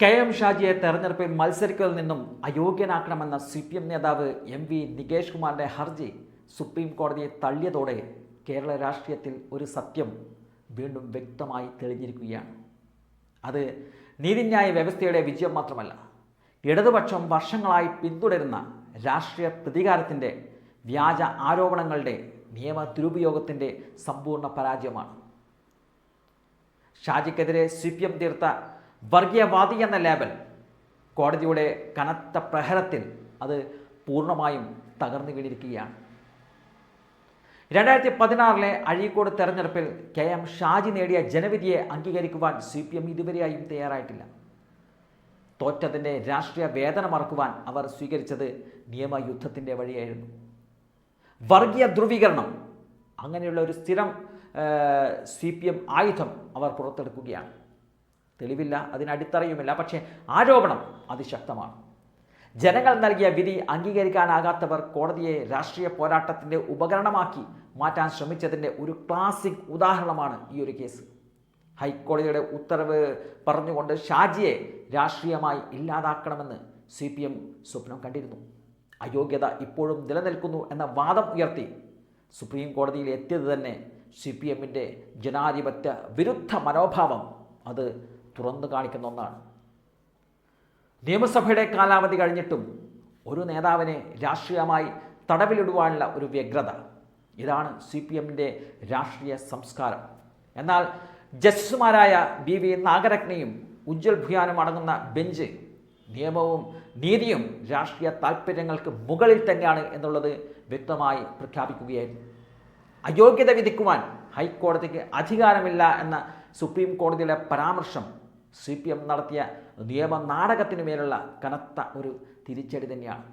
K M ഷാജിയെ തെരഞ്ഞെടുപ്പിൽ മത്സരിക്കുന്നതിൽ നിന്നും അയോഗ്യനാക്കണമെന്ന സി പി എം നേതാവ് എം വി നികേഷ് കുമാറിന്റെ ഹർജി സുപ്രീം കോടതിയെ തള്ളിയതോടെ കേരള രാഷ്ട്രീയത്തിൽ ഒരു സത്യം വീണ്ടും വ്യക്തമായി തെളിഞ്ഞിരിക്കുകയാണ്. അത് നീതിന്യായ വ്യവസ്ഥയുടെ വിജയം മാത്രമല്ല ഇടതുപക്ഷം വർഷങ്ങളായി പിന്തുടരുന്ന രാഷ്ട്രീയ പ്രതികാരത്തിന്റെ വ്യാജ ആരോപണങ്ങളുടെ നിയമ ദുരുപയോഗത്തിന്റെ സമ്പൂർണ പരാജയമാണ്. ഷാജിക്കെതിരെ സി പി എം തീർത്ത വർഗീയവാദി എന്ന ലേബൽ കോടതിയുടെ കനത്ത പ്രഹരത്തിൽ അത് പൂർണമായും തകർന്നു വീണിരിക്കുകയാണ്. രണ്ടായിരത്തി പതിനാറിലെ അഴീക്കോട് തെരഞ്ഞെടുപ്പിൽ കെ എം ഷാജി നേടിയ ജനവിധിയെ അംഗീകരിക്കുവാൻ സി പി എം ഇതുവരെയായും തയ്യാറായിട്ടില്ല. തോറ്റതിന്റെ രാഷ്ട്രീയ വേദന മറക്കുവാൻ അവർ സ്വീകരിച്ചത് നിയമയുദ്ധത്തിന്റെ വഴിയായിരുന്നു. വർഗീയ ധ്രുവീകരണം അങ്ങനെയുള്ള ഒരു സ്ഥിരം സി പി എം ആയുധം അവർ പുറത്തെടുക്കുകയാണ്. തെളിവില്ല അതിനടിത്തറയുമില്ല. പക്ഷേ ആരോപണം അതിശക്തമാണ്. ജനങ്ങൾ നൽകിയ വിധി അംഗീകരിക്കാനാകാത്തവർ കോടതിയെ രാഷ്ട്രീയ പോരാട്ടത്തിന്റെ ഉപകരണമാക്കി മാറ്റാൻ ശ്രമിച്ചതിന്റെ ഒരു ക്ലാസിക് ഉദാഹരണമാണ് ഈ ഒരു കേസ്. ഹൈക്കോടതിയുടെ ഉത്തരവ് പറഞ്ഞുകൊണ്ട് ഷാജിയെ രാഷ്ട്രീയമായി ഇല്ലാതാക്കണമെന്ന് സി പി എം സ്വപ്നം കണ്ടിരുന്നു. അയോഗ്യത ഇപ്പോഴും നിലനിൽക്കുന്നു എന്ന വാദം ഉയർത്തി സുപ്രീം കോടതിയിൽ എത്തിയത് തന്നെ സി പി എമ്മിന്റെ ജനാധിപത്യ വിരുദ്ധ മനോഭാവം. അത് തുറന്നു കാണിക്കുന്ന ഒന്നാണ്. നിയമസഭയുടെ കാലാവധി കഴിഞ്ഞിട്ടും ഒരു നേതാവിനെ രാഷ്ട്രീയമായി തടവിലിടുവാനുള്ള ഒരു വ്യഗ്രത. ഇതാണ് സി പി എമ്മിന്റെ രാഷ്ട്രീയ സംസ്കാരം. എന്നാൽ ജസ്റ്റിസുമാരായ ബി വി നാഗരത്നയും ഉജ്ജൽ ഭുയാനും അടങ്ങുന്ന ബെഞ്ച് നിയമവും നീതിയും രാഷ്ട്രീയ താൽപ്പര്യങ്ങൾക്ക് മുകളിൽ തന്നെയാണ് എന്നുള്ളത് വ്യക്തമായി പ്രഖ്യാപിക്കുകയായിരുന്നു. അയോഗ്യത വിധിക്കുവാൻ ഹൈക്കോടതിക്ക് അധികാരമില്ല എന്ന സുപ്രീം കോടതിയുടെ പരാമർശം സി പി എം നടത്തിയ നിയമ നാടകത്തിനു മേലുള്ള കനത്ത ഒരു തിരിച്ചടി തന്നെയാണ്.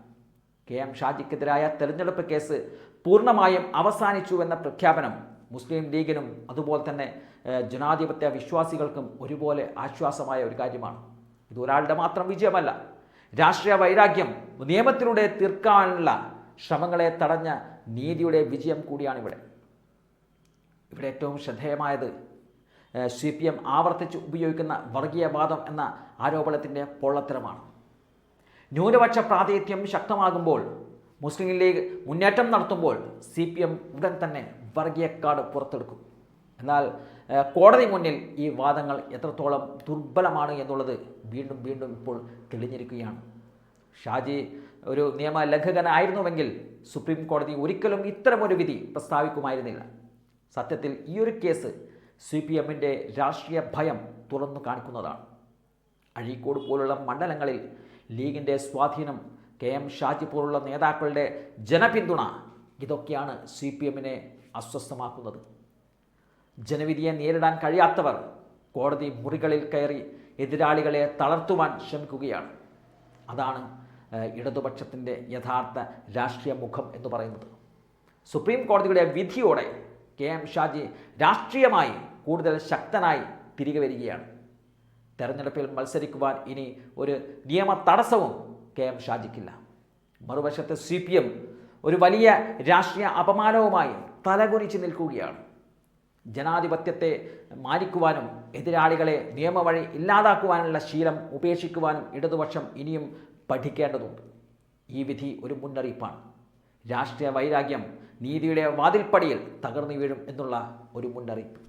കെ എം ഷാജിക്കെതിരായ തെരഞ്ഞെടുപ്പ് കേസ് പൂർണമായും അവസാനിച്ചു എന്ന പ്രഖ്യാപനം മുസ്ലിം ലീഗിനും അതുപോലെ തന്നെ ജനാധിപത്യ വിശ്വാസികൾക്കും ഒരുപോലെ ആശ്വാസമായ ഒരു കാര്യമാണ്. ഇത് ഒരാളുടെ മാത്രം വിജയമല്ല രാഷ്ട്രീയ വൈരാഗ്യം നിയമത്തിലൂടെ തീർക്കാനുള്ള ശ്രമങ്ങളെ തടഞ്ഞ നീതിയുടെ വിജയം കൂടിയാണിവിടെ ഇവിടെ ഏറ്റവും ശ്രദ്ധേയമായത് സി പി എം ആവർത്തിച്ച് ഉപയോഗിക്കുന്ന വർഗീയവാദം എന്ന ആരോപണത്തിന്റെ പൊള്ളത്തരമാണ്. ന്യൂനപക്ഷ പ്രാതിനിധ്യം ശക്തമാകുമ്പോൾ മുസ്ലിം ലീഗ് മുന്നേറ്റം നടത്തുമ്പോൾ സി പി എം ഉടൻ തന്നെ വർഗീയ കാർഡ് പുറത്തെടുക്കും. എന്നാൽ കോടതി മുന്നിൽ ഈ വാദങ്ങൾ എത്രത്തോളം ദുർബലമാണ് എന്നുള്ളത് വീണ്ടും വീണ്ടും ഇപ്പോൾ തെളിഞ്ഞിരിക്കുകയാണ്. ഷാജി ഒരു നിയമ ലംഘകനായിരുന്നുവെങ്കിൽ സുപ്രീം കോടതി ഒരിക്കലും ഇത്തരമൊരു വിധി പ്രസ്താവിക്കുമായിരുന്നില്ല. സത്യത്തിൽ ഈ ഒരു കേസ് സി പി എമ്മിന്റെ രാഷ്ട്രീയ ഭയം തുറന്നു കാണിക്കുന്നതാണ്. അഴീക്കോട് പോലുള്ള മണ്ഡലങ്ങളിൽ ലീഗിന്റെ സ്വാധീനം കെ എം ഷാജി പോലുള്ള നേതാക്കളുടെ ജനപിന്തുണ ഇതൊക്കെയാണ് സി പി എമ്മിനെ അസ്വസ്ഥമാക്കുന്നത്. ജനവിധിയെ നേരിടാൻ കഴിയാത്തവർ കോടതി മുറികളിൽ കയറി എതിരാളികളെ തളർത്തുവാൻ ശ്രമിക്കുകയാണ്. അതാണ് ഇടതുപക്ഷത്തിന്റെ യഥാർത്ഥ രാഷ്ട്രീയ മുഖം എന്ന് പറയുന്നത്. സുപ്രീം കോടതിയുടെ വിധിയോടെ കെ എം ഷാജി രാഷ്ട്രീയമായി കൂടുതൽ ശക്തനായി തിരികെ വരികയാണ്. തെരഞ്ഞെടുപ്പിൽ മത്സരിക്കുവാൻ ഇനി ഒരു നിയമ തടസ്സവും കെ എം ഷാജിക്കില്ല. മറുവശത്ത് സി പി എം ഒരു വലിയ രാഷ്ട്രീയ അപമാനവുമായി തലകുനിച്ച് നിൽക്കുകയാണ്. ജനാധിപത്യത്തെ മാനിക്കുവാനും എതിരാളികളെ നിയമവഴി ഇല്ലാതാക്കുവാനുള്ള ശീലം ഉപേക്ഷിക്കുവാനും ഇടതുപക്ഷം ഇനിയും പഠിക്കേണ്ടതുണ്ട്. ഈ വിധി ഒരു മുന്നറിയിപ്പാണ്. രാഷ്ട്രീയ വൈരാഗ്യം നീതിയുടെ വാതിൽപ്പടിയിൽ തകർന്നു വീഴും എന്നുള്ള ഒരു മുന്നറിയിപ്പ്.